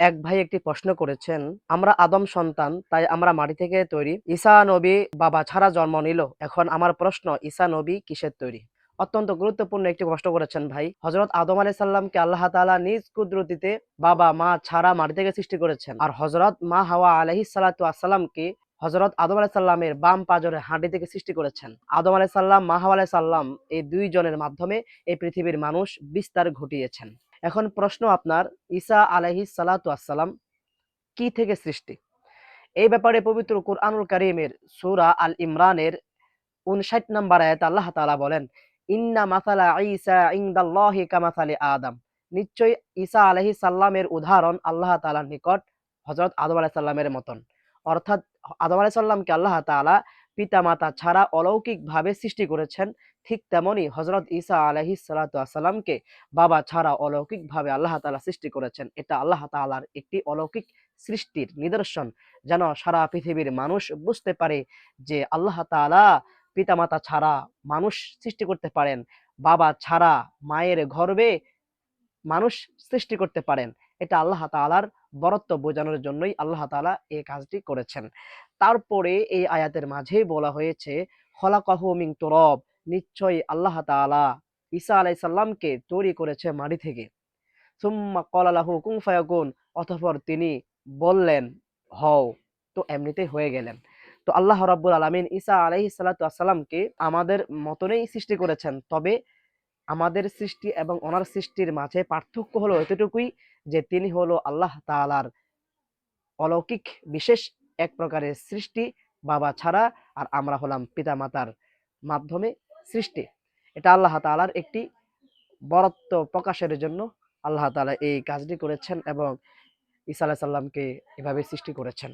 এক ভাই একটি প্রশ্ন করেছেন, আমরা আদম সন্তান, তাই আমরা মাটি থেকে তৈরি। ঈসা নবী বাবা ছাড়া জন্ম নিল। এখন আমার প্রশ্ন, ঈসা নবী কিসের তৈরি? অত্যন্ত গুরুত্বপূর্ণ একটি প্রশ্ন করেছেন ভাই। হজরত আদম আলাই সাল্লামকে আল্লাহ তাআলা নিজ কুদরতিতে বাবা, মা ছাড়া মাটি থেকে সৃষ্টি করেছেন। আর হজরত মা হাওয়া আলহি সাল্লাতু আসসালামকে হজরত আদম আলাই সাল্লামের বাম পাজরের হাঁটি থেকে সৃষ্টি করেছেন। আদম আলাই সাল্লাম মা হাওয়া আলাই সাল্লাম এই দুই জনের মাধ্যমে এই পৃথিবীর মানুষ বিস্তার ঘটিয়েছেন। এখন প্রশ্ন আপনার, ঈসা আলাইহি সালাতু আসসালাম কি থেকে সৃষ্টি? এই ব্যাপারে পবিত্র কুরআনুল কারীমের সূরা আল ইমরানের 59 নম্বর আয়াতে আল্লাহ তাআলা বলেন, ইন্না মাসালা ঈসা ইনদাল্লাহি কামাসালি আদম। নিশ্চয়ই ঈসা আলাইহিস সাল্লামের উদাহরণ আল্লাহ তাআলার নিকট হযরত আদম আলাইহিস সালামের মতন। অর্থাৎ আদম আলাইহিস সালামকে আল্লাহ তাআলা পিতামাতা ছাড়া অলৌকিকভাবে সৃষ্টি করেছেন, ঠিক তেমনি হজরত ঈসা আলাইহিস সালাতু আসসালামকে বাবা ছাড়া অলৌকিকভাবে আল্লাহ তাআলা সৃষ্টি করেছেন। এটা আল্লাহ তাআলার একটি অলৌকিক সৃষ্টির নিদর্শন। যেন সারা পৃথিবীর মানুষ বুঝতে পারে যে আল্লাহ তাআলা পিতামাতা ছাড়া মানুষ সৃষ্টি করতে পারেন। বাবা ছাড়া মায়ের গর্ভে মানুষ সৃষ্টি করতে পারেন। এটা আল্লাহ তাআলার বরত্ব বোঝানোর জন্যই আল্লাহ তাআলা এই কাজটি করেছেন। তারপরে এই আয়াতের মাঝেই বলা হয়েছে, খলাকাহু মিন তুরব নিশ্চয়ই আল্লাহ তাআলা ঈসা আলাইহিস সালামকে তৈরি করেছে মাটি থেকে। সুম্মা ক্বালা লাহু, কুন ফায়াকুন তিনি বললেন, হও তো এমনিতেই হয়ে গেলেন। তো আল্লাহ রাব্বুল আলামিন ঈসা আলাইহিস সালাতু আসসালামকে আমাদের মতনই সৃষ্টি করেছেন। তবে আমাদের সৃষ্টি এবং ওনার সৃষ্টির মাঝে পার্থক্য হলো এতটুকুই যে তিনি হলো আল্লাহ তাআলার অলৌকিক বিশেষ এক প্রকারের সৃষ্টি, বাবা ছাড়া আর আমরা হলাম পিতামাতার মাধ্যমে সৃষ্টি। এটা আল্লাহ তাআলার একটি বরত্ব প্রকাশের জন্য আল্লাহ তাআলা এই কাজটি করেছেন এবং ঈসা আলাইহিস সালামকে এভাবে সৃষ্টি করেছেন।